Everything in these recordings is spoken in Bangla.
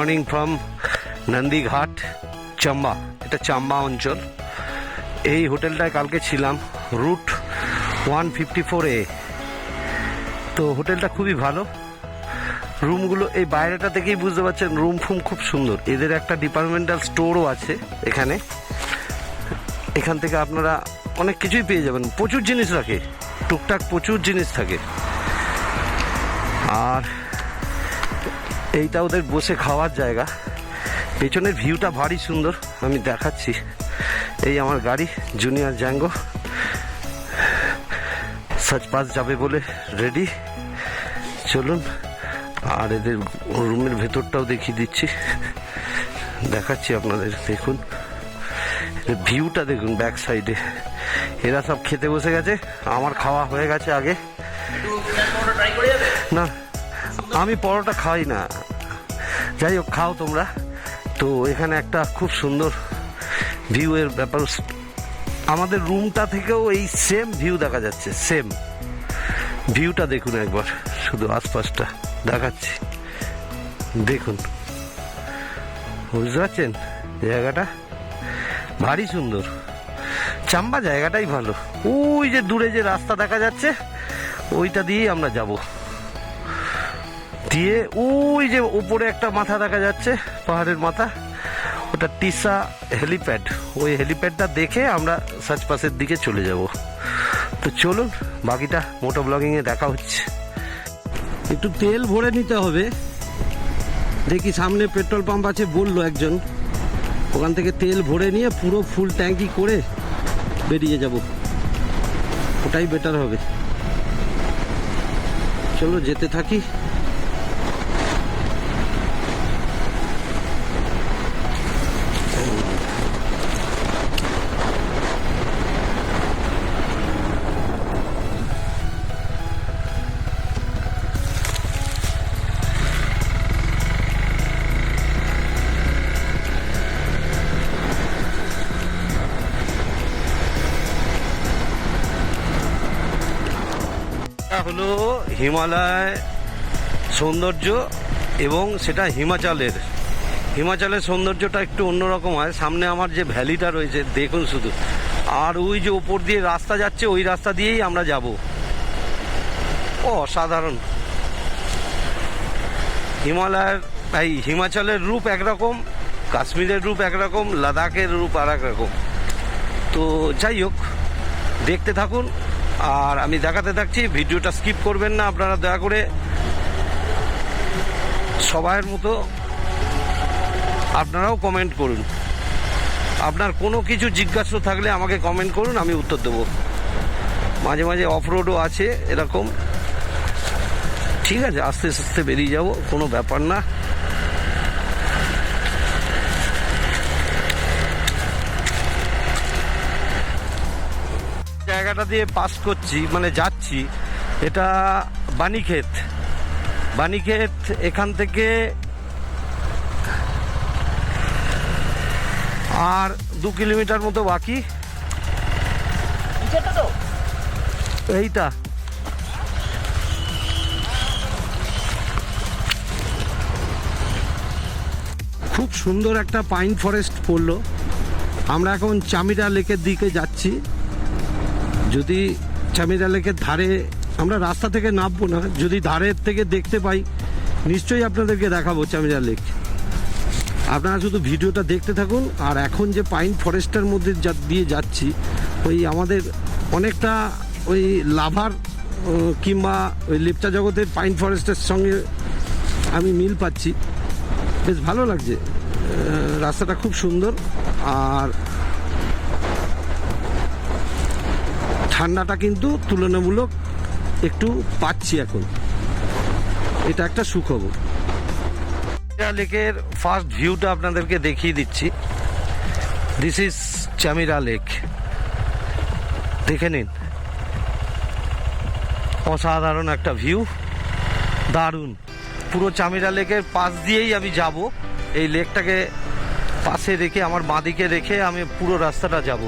মর্নিং ফ্রম নন্দীঘাট চাম্বা এটা চাম্বা অঞ্চল। এই হোটেলটায় কালকে ছিলাম, রুট ওয়ান ফিফটি ফোর এ। তো হোটেলটা খুবই ভালো। রুমগুলো, এই বাইরেটা থেকেই বুঝতে পারছেন, রুম ফুম খুব সুন্দর। এদের একটা ডিপার্টমেন্টাল স্টোরও আছে এখানে। এখান থেকে আপনারা অনেক কিছুই পেয়ে যাবেন। প্রচুর জিনিস রাখে। টুকটাক প্রচুর জিনিস থাকে। আর এইটা ওদের বসে খাওয়ার জায়গা। পেছনের ভিউটা ভারী সুন্দর, আমি দেখাচ্ছি। এই আমার গাড়ি জুনিয়র জ্যাঙ্গো সাজপাস যাবে বলে রেডি চলুন, আর এদের রুমের ভেতরটাও দেখিয়ে দিচ্ছি। দেখাচ্ছি আপনাদের, দেখুন। ভিউটা দেখুন ব্যাক সাইডে এরা সব খেতে বসে গেছে, আমার খাওয়া হয়ে গেছে আগে। না আমি পরোটা খাই না। যাই হোক, খাও তোমরা। তো এখানে একটা খুব সুন্দর ভিউ এর ব্যাপার। আমাদের রুমটা থেকেও এই সেম ভিউ দেখা যাচ্ছে সেম ভিউটা দেখুন একবার, শুধু আশপাশটা দেখাচ্ছি। দেখুন। বুঝতে পারছেন? জায়গাটা ভারী সুন্দর। চাম্বা জায়গাটাই ভালো। ওই যে দূরে যে রাস্তা দেখা যাচ্ছে, ওইটা দিয়েই আমরা যাব। দিয়ে ওই যে উপরে একটা মাথা দেখা যাচ্ছে, পাহাড়ের মাথা। ওটা টিসা হেলিপ্যাড। ওই হেলিপ্যাডটা দেখে আমরা সাজপাসের দিকে চলে যাব। তো চলুন, বাকিটা মোটো ব্লগিংয়ে দেখা হচ্ছে। একটু তেল ভরে নিতে হবে। দেখি সামনে পেট্রোল পাম্প আছে বলল একজন। ওখান থেকে তেল ভরে নিয়ে পুরো ফুল ট্যাঙ্কি করে বেরিয়ে যাব। ওটাই বেটার হবে। চলো যেতে থাকি। হলো হিমালয় সৌন্দর্য এবং সেটা হিমাচলের। হিমাচলের সৌন্দর্যটা একটু অন্যরকম হয়। সামনে আমার যে ভ্যালিটা রয়েছে, দেখুন শুধু। আর ওই যে ওপর দিয়ে রাস্তা যাচ্ছে, ওই রাস্তা দিয়েই আমরা যাব। ও অসাধারণ। হিমালয়ের, এই হিমাচলের রূপ একরকম, কাশ্মীরের রূপ একরকম, লাদাখের রূপ আর রকম। তো যাই হোক, দেখতে থাকুন। আর আমি দেখাতে থাকছি, ভিডিওটা স্কিপ করবেন না আপনারা দয়া করে। সবাইয়ের মতো আপনারাও কমেন্ট করুন। আপনার কোনো কিছু জিজ্ঞাসা থাকলে আমাকে কমেন্ট করুন, আমি উত্তর দেবো। মাঝে মাঝে অফ রোডও আছে এরকম। ঠিক আছে, আস্তে আস্তে বেরিয়ে যাব, কোনো ব্যাপার না। জায়গাটা দিয়ে পাস করছি মানে যাচ্ছি এটা বাণীক্ষেত বাণীক্ষেত এখান থেকে আর দু কিলোমিটার মতো বাকি। এইটা। খুব সুন্দর একটা পাইন ফরেস্ট পড়ল। আমরা এখন চামিরা লেকের দিকে যাচ্ছি। যদি চামিরা লেকের ধারে আমরা রাস্তা থেকে নামবো না, যদি ধারের থেকে দেখতে পাই, নিশ্চয়ই আপনাদেরকে দেখাবো চামিরা লেক আপনারা শুধু ভিডিওটা দেখতে থাকুন, আর এখন যে পাইন ফরেস্টের মধ্যে যা দিয়ে যাচ্ছি, ওই আমাদের অনেকটা ওই লাভার কিংবা ওই লেপচা জগতের পাইন ফরেস্টের সঙ্গে আমি মিল পাচ্ছি। বেশ ভালো লাগছে রাস্তাটা খুব সুন্দর, আর ঠান্ডাটা কিন্তু তুলনামূলক একটু পাচ্ছি এখন। এটা একটা সুখবর। লেকের ফার্স্ট ভিউটা আপনাদেরকে দেখিয়ে দিচ্ছি। দিস ইজ চামিরা লেক দেখে নিন। অসাধারণ একটা ভিউ দারুণ। পুরো চামিরা লেকের পাশ দিয়েই আমি যাব। এই লেকটাকে পাশে রেখে, আমার বাঁদিকে রেখে আমি পুরো রাস্তাটা যাব।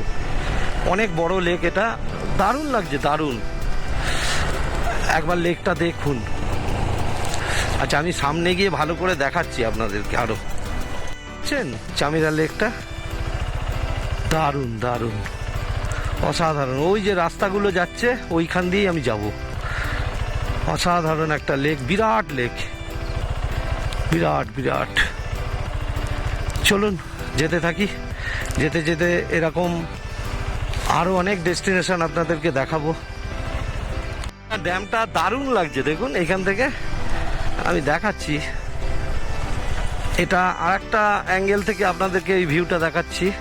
অনেক বড় লেক এটা। দারুণ লাগছে, দারুণ। একবার লেকটা দেখুন। আচ্ছা আমি সামনে গিয়ে ভালো করে দেখাচ্ছি আপনাদেরকে আরও। বুঝছেন? চামিরা লেকটা? দারুণ দারুণ। অসাধারণ। ওই যে রাস্তাগুলো যাচ্ছে, ওইখান দিয়েই আমি যাব। অসাধারণ একটা লেক, বিরাট লেক। বিরাট বিরাট। চলুন, যেতে থাকি। যেতে যেতে এরকম আরও অনেক ডেস্টিনেশন আপনাদেরকে দেখাবো। ড্যামটা দারুণ লাগছে, দেখুন, এখান থেকে আমি দেখাচ্ছি। এটা আর একটা অ্যাঙ্গেল থেকে আপনাদেরকে এই ভিউটা দেখাচ্ছি।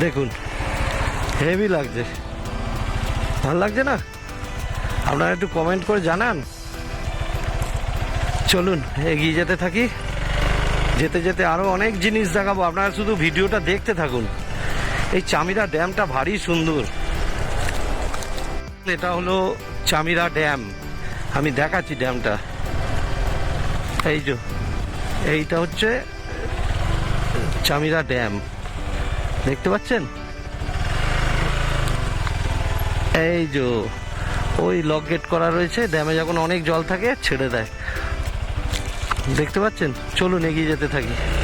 দেখুন হেভি লাগছে। ভালো লাগছে না? আপনারা একটু কমেন্ট করে জানান। চলুন, এগিয়ে যেতে থাকি। যেতে যেতে আরও অনেক জিনিস দেখাবো। আপনারা শুধু ভিডিওটা দেখতে থাকুন। এই চামিরা ড্যামটা ভারী সুন্দর। এটা হলো চামিরা ড্যাম। আমি দেখাচ্ছি ড্যামটা। এই যে, এইটা হচ্ছে চামিরা ড্যাম। দেখতে পাচ্ছেন? এই যে, ওই লক গেট করা রয়েছে, ড্যামে যখন অনেক জল থাকে, ছেড়ে দেয়। দেখতে পাচ্ছেন? চলুন এগিয়ে যেতে থাকি।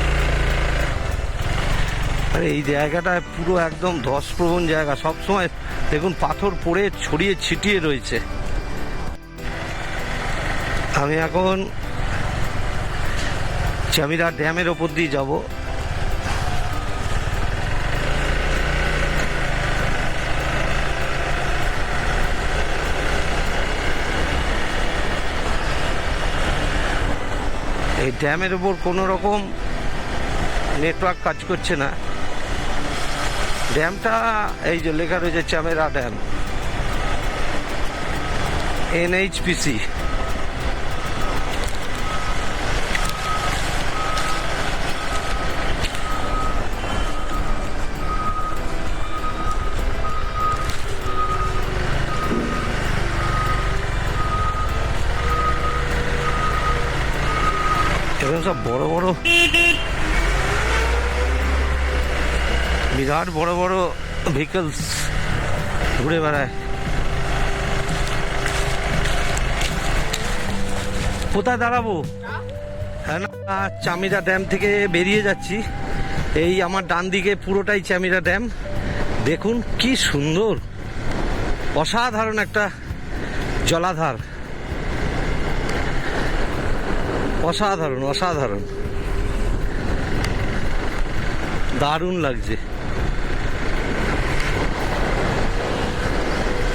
আরে, এই জায়গাটা পুরো একদম ধসপ্রবণ জায়গা। সব সময় দেখুন, পাথর পড়ে, ছড়িয়ে ছিটিয়ে রয়েছে। আমি এখন চামিরা ড্যামের ওপর দিয়ে যাব। এই ড্যামের ওপর কোনো রকম নেটওয়ার্ক কাজ করছে না। ড্যামটা এই যে লেখা রয়েছে চামেরা ড্যাম এনএইচপিসি সব বড় বড় বিরাট বড় বড় ভেহিকলস ঘুরে বেড়ায়। কোথায় দাঁড়াবো? হ্যাঁ না চামিরা ড্যাম থেকে বেরিয়ে যাচ্ছি। এই আমার ডান দিকে পুরোটাই চামিরা ড্যাম। দেখুন কি সুন্দর, অসাধারণ একটা জলাধার। অসাধারণ অসাধারণ। দারুণ লাগছে।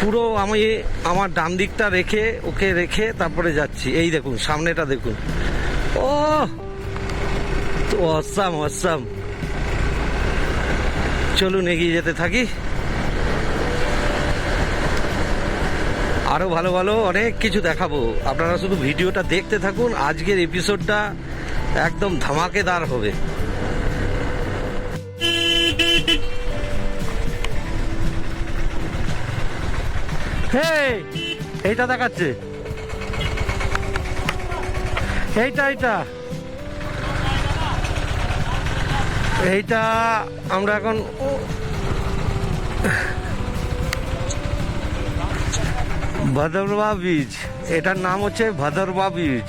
পুরো আমি আমার ডান দিকটা রেখে, ওকে রেখে তারপরে যাচ্ছি। এই দেখুন, সামনেটা দেখুন। ও অসাম অসাম। চলুন, এগিয়ে যেতে থাকি। আরও ভালো ভালো, অনেক কিছু দেখাবো। আপনারা শুধু ভিডিওটা দেখতে থাকুন, আজকের এপিসোডটা একদম ধামাকেদার হবে। এইটা দেখাচ্ছে। এইটা এইটা। এইটা আমরা এখন ভদরবা বীজ এটার নাম হচ্ছে ভদরবা বীজ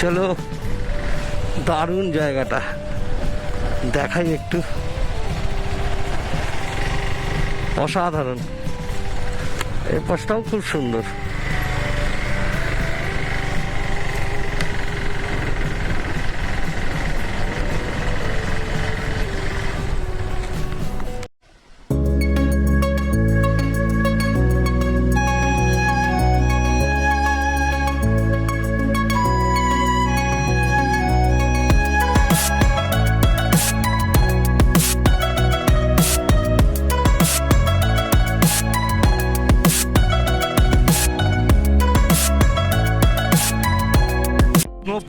চলো, দারুণ জায়গাটা। দেখাই একটু। অসাধারণ। এই পাশটাও খুব সুন্দর।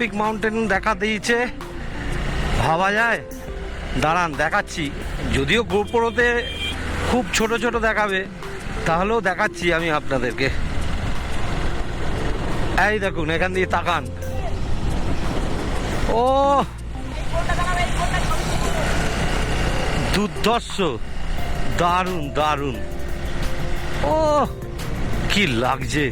স্নোপিক মাউন্টেন দেখা দিয়েছে। ভাবা যায়? দাঁড়ান, দেখাচ্ছি। যদিও গোপরোতে খুব ছোট ছোট দেখাবে, তাহলেও দেখাচ্ছি আমি আপনাদেরকে। এই দেখুন, এখান দিয়ে তাকান। ও! দুর্ধর্ষ। দারুণ দারুণ। ও, কি লাগছে।